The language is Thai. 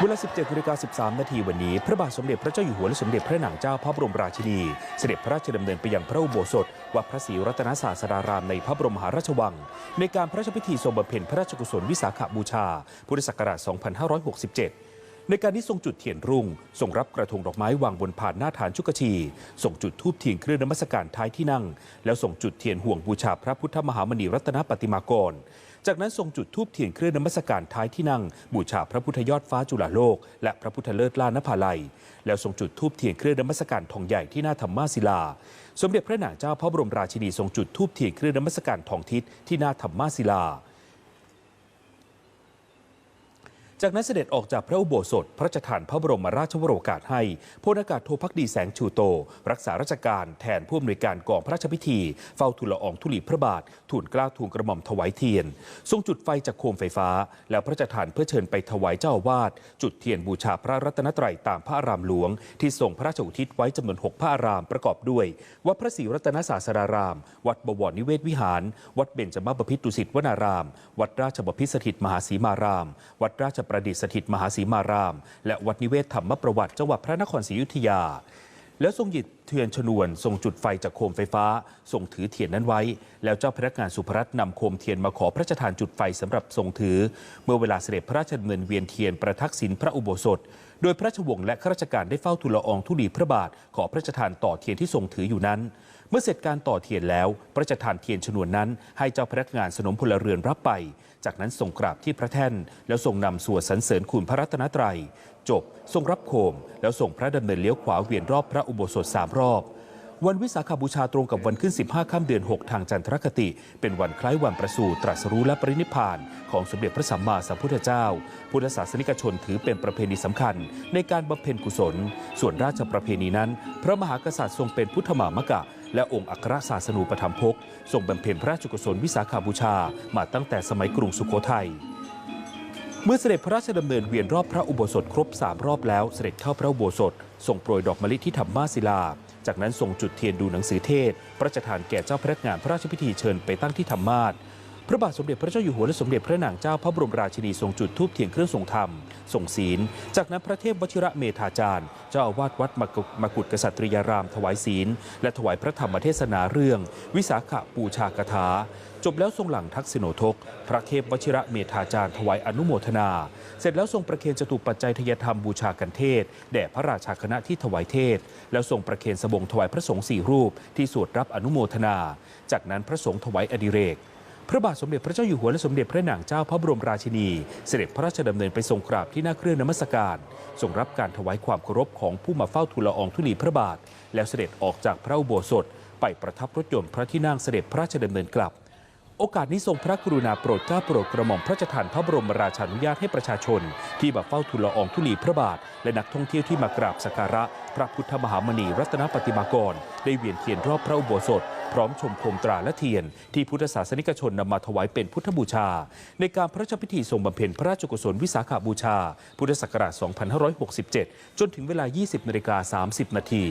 เวลา 17นาฬิกา13 นาทีวันนี้ พระบาทสมเด็จพระเจ้าอยู่หัวและสมเด็จพระนางเจ้าพระบรมราชินี เสด็จพระราชดำเนินไปยังพระอุโบสถวัดพระศรีรัตนศาสดารามในพระบรมมหาราชวัง ในการพระราชพิธีทรงบำเพ็ญพระราชกุศลวิสาขบูชา พุทธศักราช 2567 ในการนี้ทรงจุดเทียนรุ่งทรงรับกระทงดอกไม้วางบนผ่านหน้าฐานชุกชีทรงจุดธูปเทียนเครื่องนมัสการท้ายที่นั่ง แล้วส่งจุดเทียนห่วงบูชาพระพุทธมหามณีรัตนปฏิมากร จากนั้นทรงจุดธูปเทียนเครื่องนมัสการท้ายที่นั่ง บูชาพระพุทธยอดฟ้าจุฬาโลก และพระพุทธเลิศล้านภาลัย แล้วทรงจุดธูปเทียนเครื่องนมัสการทองใหญ่ที่หน้าธรรมาศิลา สมเด็จพระนางเจ้าพระบรมราชินีทรงจุดธูปเทียนเครื่องนมัสการทองทิศที่หน้าธรรมาศิลา จากนั้นเสด็จออกจากพระอุโบสถ พระราชทานพระบรมราชวโรกาสให้พลอากาศโทพักดีแสงชูโต รักษาราชการแทนผู้อำนวยการกองพระราชพิธี เฝ้าทูลละอองธุลีพระบาททูลกล้าทูลกระหม่อมถวายเทียน ทรงจุดไฟจากโคมไฟฟ้า แล้วพระราชทานเพื่อเชิญไปถวายเจ้าวาสจุดเทียนบูชาพระรัตนตรัยตามพระอารามหลวง ที่ทรงพระราชอุทิศไว้จำนวน 6 พระอารามประกอบด้วย วัดพระศรีรัตนศาสดาราม วัดบวรนิเวศวิหาร วัดเบญจมาบพิตรดุสิตวนาราม วัดราชบพิตรสถิตมหาสีมาราม วัดราชปประดิษฐ์สถิตมหาสีมาราม และวัดนิเวศธรรมประวัติจังหวัดพระนครศรีอยุธยา แล้วทรงหยิบเทียนชนวนทรงจุดไฟจากโคมไฟฟ้าทรงถือเทียนนั้นไว้ แล้วเจ้าพนักงานสุภรัตน์นำโคมเทียนมาขอพระราชทานจุดไฟสำหรับทรงถือ เมื่อเวลาเสด็จพระราชดำเนินเวียนเทียนประทักษิณพระอุโบสถ โดยพระราชวงศ์และข้าราชการได้เฝ้าทูลละอองธุลีพระบาท ขอพระราชทานต่อเทียนที่ทรงถืออยู่นั้น เมื่อเสร็จการต่อเทียนแล้ว พระราชทานเทียนชนวนนั้น ให้เจ้าพนักงานสนมพลเรือนรับไป จากนั้นทรงกราบที่พระแท่น แล้วทรงนำสวดสรรเสริญคุณพระรัตนตรัย จบทรงรับโคม แล้วส่งพระดำเนินเลี้ยวขวาเวียนรอบพระอุโบสถสามรอบ วันวิสาขบูชาตรงกับวันขึ้น 15 ค่ำเดือน 6 ทางจันทรคติ เป็นวันคล้ายวันประสูติตรัสรู้และปรินิพาน ของสมเด็จพระสัมมาสัมพุทธเจ้า พุทธศาสนิกชนถือเป็นประเพณีสำคัญ ในการบำเพ็ญกุศล ส่วนราชประเพณีนั้น พระมหากษัตริย์ทรงเป็นพุทธมามกะและองค์อัครศาสนูปถัมภกทรงบำเพ็ญพระราชกุศลวิสาขาบูชามาตั้งแต่สมัยกรุงสุโขทัย เมื่อเสด็จพระราชดำเนินเวียนรอบพระอุโบสถครบ3รอบแล้วเสด็จเข้าพระอุโบสถทรงโปรยดอกมะลิที่ธรรมาศิลา จากนั้นส่งจุดเทียนดูหนังสือเทศพระราชทานแก่เจ้าพนักงานพระราชพิธีเชิญไปตั้งที่ธรรมาส พระบาทสมเด็จพระเจ้าอยู่หัวและสมเด็จพระนางเจ้าพระบรมราชินีทรงจุดธูปเทียนเครื่องทรงธรรมทรงศีล จากนั้นพระเทพวชิระเมธาจารย์ เจ้าอาวาสวัดมกุมกุฎกษัตริยารามถวายศีล และถวายพระธรรมเทศนาเรื่อง วิสาขปูชากถา จบแล้วทรงหลังทักษิโนทก พระเทพวชิระเมธาจารย์ถวายอนุโมทนา เสร็จแล้วทรงประเคนจตุปัจจัยทยธรรมบูชากันเทศ แด่พระราชาคณะที่ถวายเทศ แล้วทรงประเคนสบงถวายพระสงฆ์สี่รูปที่สวดรับอนุโมทนา จากนั้นพระสงฆ์ถวายอดิเรก พระบาทสมเด็จพระเจ้าอยู่หัวและสมเด็จพระนางเจ้าพระบรมราชินี เสด็จพระราชดำเนินไปทรงกราบที่หน้าเครื่องนมัสการทรงรับการถวายความเคารพของผู้มาเฝ้าทูลละอองธุลีพระบาท แล้วเสด็จออกจากพระอุโบสถ ไปประทับรถยนต์พระที่นั่งเสด็จพระราชดำเนินกลับ โอกาสนี้ทรงพระกรุณาโปรดเกล้าโปรดกระหม่อมพระราชทานพระบรมราชานุญาตให้ประชาชน ที่มาเฝ้าทูลละอองธุลีพระบาท และนักท่องเที่ยวที่มากราบสักการะ พระพุทธมหามณีรัตนปฏิมากร ได้เวียนเทียนรอบพระอุโบสถ พร้อมชมโคมตราและเทียน ที่พุทธศาสนิกชนนำมาถวายเป็นพุทธบูชา ในการพระราชพิธีทรงบำเพ็ญพระราชกุศลวิสาขบูชา พุทธศักราช 2567 จนถึงเวลา 20นาฬิกา30 นาที